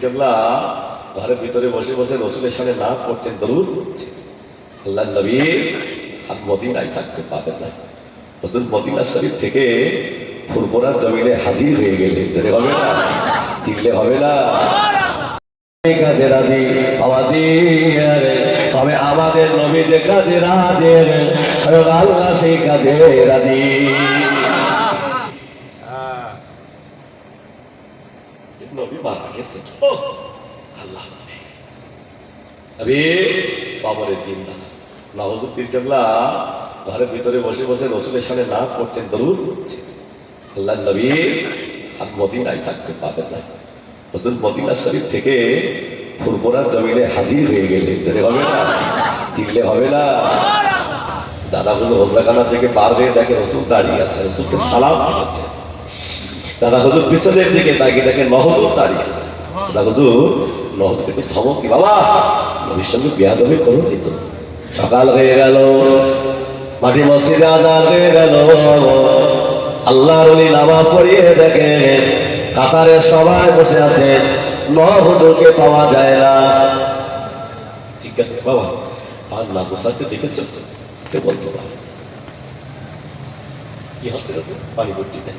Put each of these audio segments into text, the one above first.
কেবলা ঘরের ভিতরে বসে বসে রসুলের সামনে না করছেন দরুদ আল্লাহ নবী আর মদিনায় থাকতে পারবেন না। রসুল মদিনা শরীফ থেকে ফুরফুরার জমিনে হাজির হয়ে গেলে ধরে হবে না? চিনলে হবে না? আমাদের তবে আমাদের নবী যে কাজে রাজে স্বয়ং সেই কাজে রাজি। মারা গেছে আল্লাহ নবী বাবরের জিন্দা। নওয়াজুল পীর কেবলা ঘরের ভিতরে বসে বসে রসুলের সামনে না করছেন দরুদ আল্লাহ নবী আর মদিনায় থাকতে পারবেন না। হজুর মদিনা শরীফ থেকে ফুরফুরার জমিনে হাজির হয়ে গেলে ধরে হবে না চিনলে হবে না। দাদা হুজুর হজরাখানা থেকে বার হয়ে দেখে রসুল দাঁড়িয়ে আছে রসুলকে সালাম দিয়েছে। দাদা হুজুর পিছনের দিকে তাকিয়ে দেখে নহদুর দাঁড়িয়ে আছে। দাদা হুজুর নহদুর একটু থমক বাবা? নবীর সঙ্গে বিয়াদবি করুন এই তো। সকাল হয়ে গেল, মাটি মসজিদে আজান হয়ে গেল। আল্লাহর ওলি নামাজ পড়িয়ে দেখে কাতারে সবাই বসে আছে নহদুরকে পাওয়া যায় না। জিজ্ঞাসা বাবা আর না বসাতে দেখেছ? কে বলতে পারে? কি হচ্ছে পানি ভর্তি নেই?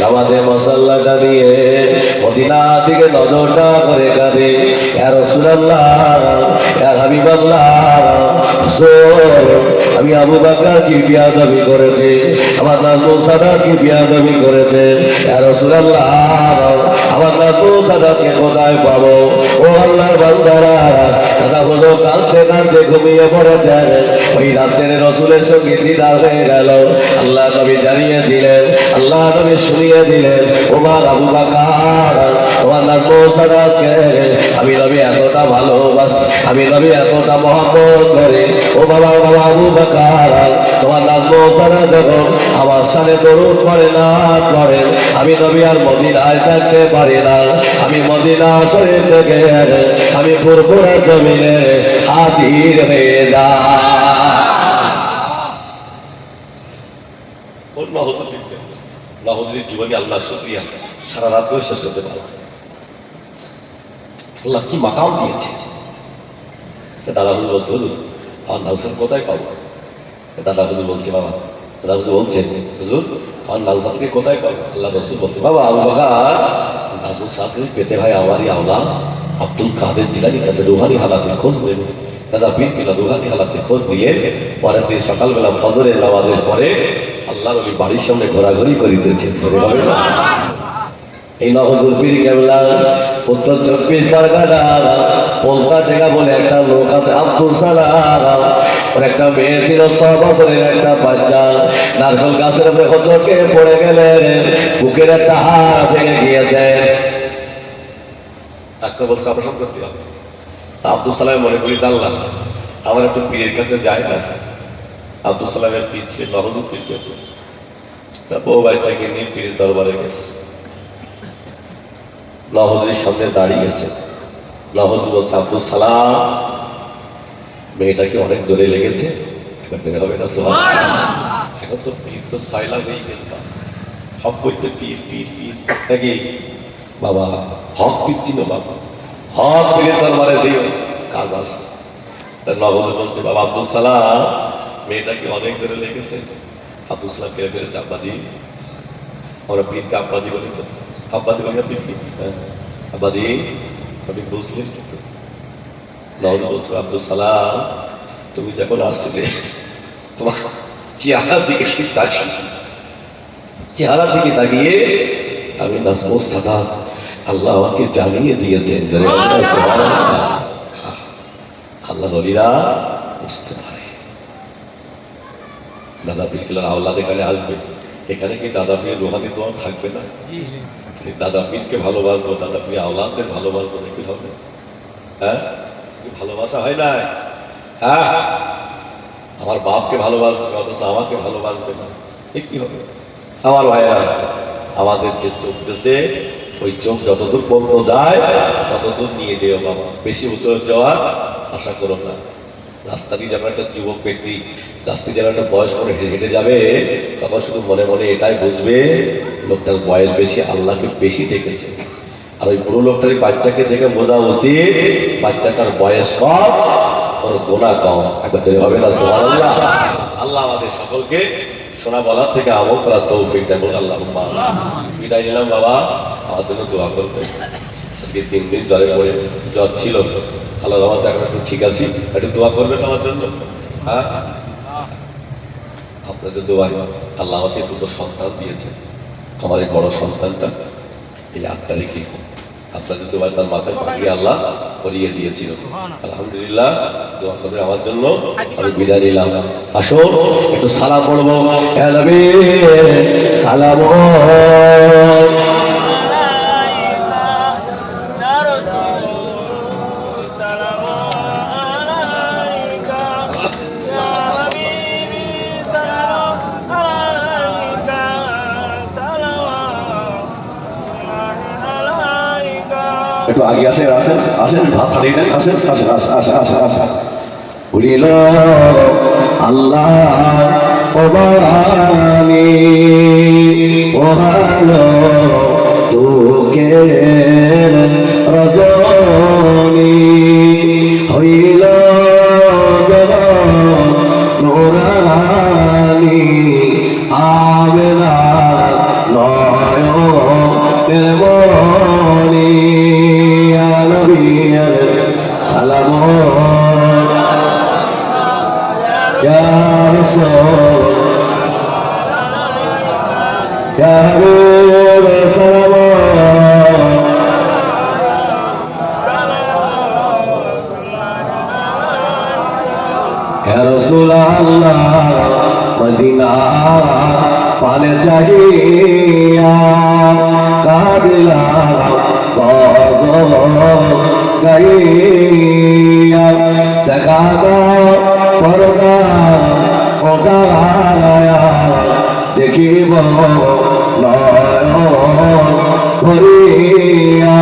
নামাজে মশাল্লাটা দিয়ে মদিনা দিকে নজরটা করে কাঁদে। রাসূলুল্লাহ, ইয়া হাবিবাল্লাহ আমি আবু বাকর কি বিয়া দাবি করেছে? আমার নাজমু সাদাত কি বিয়া দাবি করেছে? ইয়া রাসূলুল্লাহ, আমার নাজমু সাদাতকে কোথায় পাবো? ও আল্লাহর বান্দারা, দাদা হলো কাঁদতে কাঁদতে ঘুমিয়ে পড়েছেন। ওই রাতের রসুলের সঙ্গে দিদার হয়ে গেল। আল্লাহ নবী জানিয়ে দিলেন, আল্লাহ নবী শুনিয়ে দিলেন ওমার আবু বাকার, তোমার নাজমু সাদাতকে আমি নবী এতটা ভালোবাসি, আমি নবী এতটা মহব্বত করি। ও বাবা বাবা, আবু বাকার, তোমার নাজমু সাদা যখন আমার সাথে দরুদ করে না পড়ে, আমি নবী আর মদিনায় থাকতে পারি না। আমি মদিনা শরীর থেকে আমি পুরপুরা জমিনে হাজির হয়ে যা জীবনে আল্লাহ শুক্রিয়া। সারা রাত করে শেষ করতে পারো আল্লাহ কি মাকাম দিয়েছে? দাদা হুজুর বলছে, হুজুর, আমার নাউসান কোথায় পাবো? দাদা হুজুর বলছে, বাবা, দাদা হুজুর বলছে, হুজুর, আমার নাউসানকে কোথায় পাবো? আল্লাহ রসুল বলছে, বাবা, আবু বাকা নাজুল সাহেব পেতে ভাই আমারই আওলা, আব্দুল কাদের জিলানির কাছে রুহানি হালাতের খোঁজ নেবে দাদা বীর কিনা রুহানি হালাতের খোঁজ নিয়ে, পরের দিন সকালবেলা ফজরের নামাজের পরে আল্লাহ নবী বাড়ির সামনে ঘোরাঘুরি করিতেছে এই নজর পীর কেবলা, উত্তর চব্বিশ পরগনা, পোলতা টেকা বলে একটা লোক আছে আব্দুল সালাম। ওর একটা মেয়ে ছিল ছ বছরের একটা বাচ্চা। নারকেল গাছের উপরে হচকে পড়ে গেলেন, বুকের একটা হাড় ভেঙে গিয়েছে। ডাক্তার বলছে অপারেশন করতে হবে আব্দুল সালাম মনে করি, জানলাম, আমার একটু পীরের কাছে যায় না। আব্দুল সালামের পীর ছিল নজর পীর তা বউ বাচ্চাকে নিয়ে পীরের দরবারে গেছে। নহজের সামনে দাঁড়িয়ে গেছে। নহজ বলছে সালাম। মেয়েটাকে অনেক জোরে লেগেছে। হবে না সোহান এখন তো পীর তো সাইলা হয়ে গেল সব করতে পীর পীর পীর। নাকি? বাবা হক পীর চিনো বাবা। হক পীরের দরবারে দিও কাজ আছে। তা নবজ বলছে বাবা আব্দুল সালাম মেয়েটাকে অনেক জোরে লেগেছে। আব্দুল সালাম ফিরে ফিরেছে, আব্বাজি। আমরা পীরকে আব্বাজি বলি তো। আব্বাজি বলি আপনি কি? হ্যাঁ। আব্বাজি, আপনি বুঝলেন কি করে? নওয়াজ বলছো আব্দুল সালাম, তুমি যখন আসছিলে তোমার চেহারার দিকে তাকিয়ে, চেহারার দিকে তাকিয়ে, আমি নাজমুস সাদা আল্লাহ আমাকে জানিয়ে সুবহানাল্লাহ। আল্লাহ রলিরা বুঝতে পারে। দাদা পীর কিলার আল্লাহ এখানে আসবে। এখানে কি দাদা পীরের রোহানি দোয়া থাকবে না? দাদা পীরকে ভালোবাসবো দাদা পীর আওলাদদের ভালোবাসবো নাকি হবে হ্যাঁ? ভালোবাসা হয় না হ্যাঁ আমার বাপকে ভালোবাসবে অথচ আমাকে ভালোবাসবে না। এ কি হবে? আমার ভাইয়া আমাদের যে চলতেছে ওই চোখ যতদূর বন্ধ যায় ততদূর নিয়ে যেও বাবা। বেশি উঁচু যাওয়ার আশা করো না। রাস্তা দিয়ে যখন একটা যুবক ব্যক্তি রাস্তায় যখন একটা বয়স করে হেঁটে হেঁটে যাবে, তখন শুধু মনে মনে এটাই বুঝবে, লোকটার বয়স বেশি, আল্লাহকে বেশি ডেকেছে। আর ওই বুড়ো লোকটার বাচ্চাকে দেখে বোঝা উচিত, বাচ্চাটার বয়স কম, ওর গোনা কম। একবার হবে না, সুবহানাল্লাহ? আল্লাহ আমাদের সকলকে শোনা বলার থেকে আমল করার তৌফিক বলে আল্লাহ বিদায় নিলাম বাবা, আমার জন্য দোয়া করবে আজকে তিন দিন জ্বরে পড়ে জ্বর ছিল। আল্লাহ রহমত এখন একটু ঠিক আছি। একটু দোয়া করবে তো আমার জন্য? হ্যাঁ? আপনাদের দোয়া আল্লাহ আমাকে দুটো সন্তান দিয়েছে। আমার এই বড় সন্তানটা এই আট তারিখে। আপনাদের দোয়া তার মাথায় পাগড়ি আল্লাহ করিয়ে দিয়েছিল। আলহামদুলিল্লাহ দোয়া করবে আমার জন্য। আমি বিদায় নিলাম। আসুন একটু সালাম পড়ব। হে সালাম। একটু আগে আসেন আসেন আসেন ভাত ছাড়িয়ে নেন, আসেন আসেন আসেন আসেন আসেন আসেন। উড়িল আল্লাহ ওবারানি ওহালো তোকে يا رسول يا حبيب سلام يا رسول الله مدينة পানে চাহিয়া কাদিলা গজ গাইয়া দেখা দাও করোনা অগারায়া দেখিব নয়ন ভরিয়া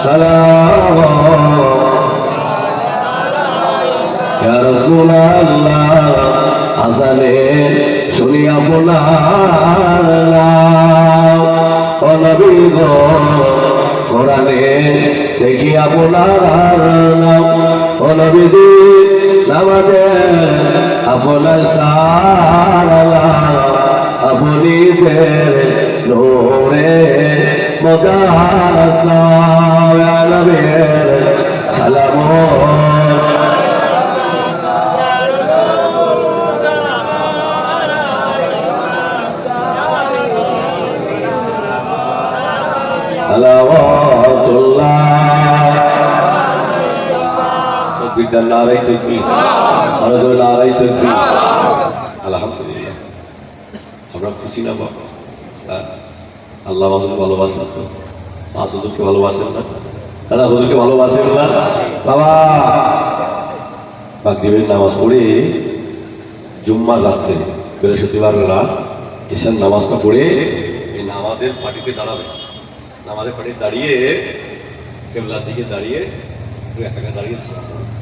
Salam Ya Rasulullah আজানে শুনিয়া পোলার অনবী কোরআনে দেখিয়া পোলার নাম অনবিদি নামাজে আপনার সারালা আপনি নোরে মদার সালাম বিদ্যার নারাই তৈরি আলহামদুলিল্লাহ আমরা খুশি না বাবা হ্যাঁ? আল্লাহ মাসুদ ভালোবাসেন মাসুদকে না দাদা হুজুরকে ভালোবাসেন না বাবা মাগরিবের নামাজ পড়ে জুম্মার রাত্রে বৃহস্পতিবার রাত ঈশান নামাজটা পড়ে এই নামাজের পার্টিতে দাঁড়াবে নামাজের পার্টিতে দাঁড়িয়ে, কেবলার দিকে দাঁড়িয়ে একা একা দাঁড়িয়ে সালাম করবে।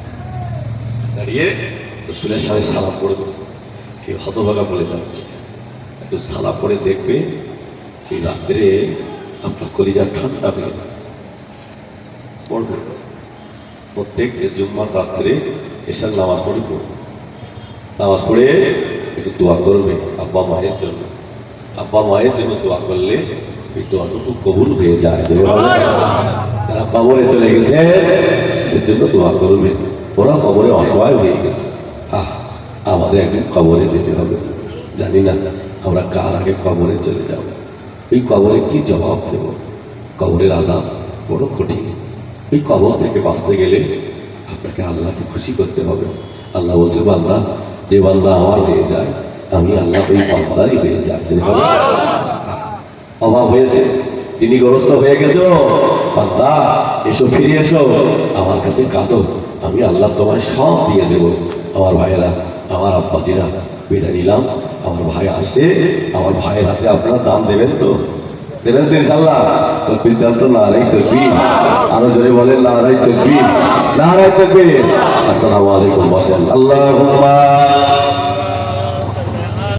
দাঁড়িয়ে রসুলের সাথে সালাম পড়বে এই হতভাগা বলে যাচ্ছে। একটু সালা পড়ে দেখবে, এই রাত্রে আপনার কলিজা ঠান্ডা হয়ে যাবে। পড়বে। প্রত্যেক জুম্মার রাত্রে এসার নামাজ পড়ে পড়বে। নামাজ পড়ে একটু দোয়া করবে আব্বা মায়ের জন্য। আব্বা মায়ের জন্য দোয়া করলে এই দোয়াটুকু কবুল হয়ে যায় যে তারা কবরে চলে গেছে এর জন্য দোয়া করবে ওরা কবরে অসহায় হয়ে গেছে। আহ আমাদের একদিন কবরে যেতে হবে। জানি না আমরা কার আগে কবরে চলে যাব। এই কবরে কি জবাব দেব? কবরের আজাব বড় কঠিন। এই কবর থেকে বাঁচতে গেলে আপনাকে আল্লাহকে খুশি করতে হবে। আল্লাহ বলছে বান্দা যে বান্দা আমার হয়ে যায় আমি আল্লাহ ওই বান্দারই হয়ে যায় যে হবে অভাব হয়েছে। তিনি গ্রস্ত হয়ে গেছ আল্লাহ এসো, ফিরে এসো। আমার কাছে কাঁদো। আমি আল্লাহ তোমায় সব দিয়ে দেব। আমার ভাইয়েরা, আমার আব্বাজিরা, বিদায় নিলাম। আমার ভাই আসছে। আমার ভাইয়ের হাতে আপনারা দান দেবেন তো? দেবেন তো ইনশাল্লাহ তোর দান তো তোর বি আরও জোরে বলেন নারাই তকবির। নারাই বি আসসালামু আলাইকুম, বসেন। আল্লাহ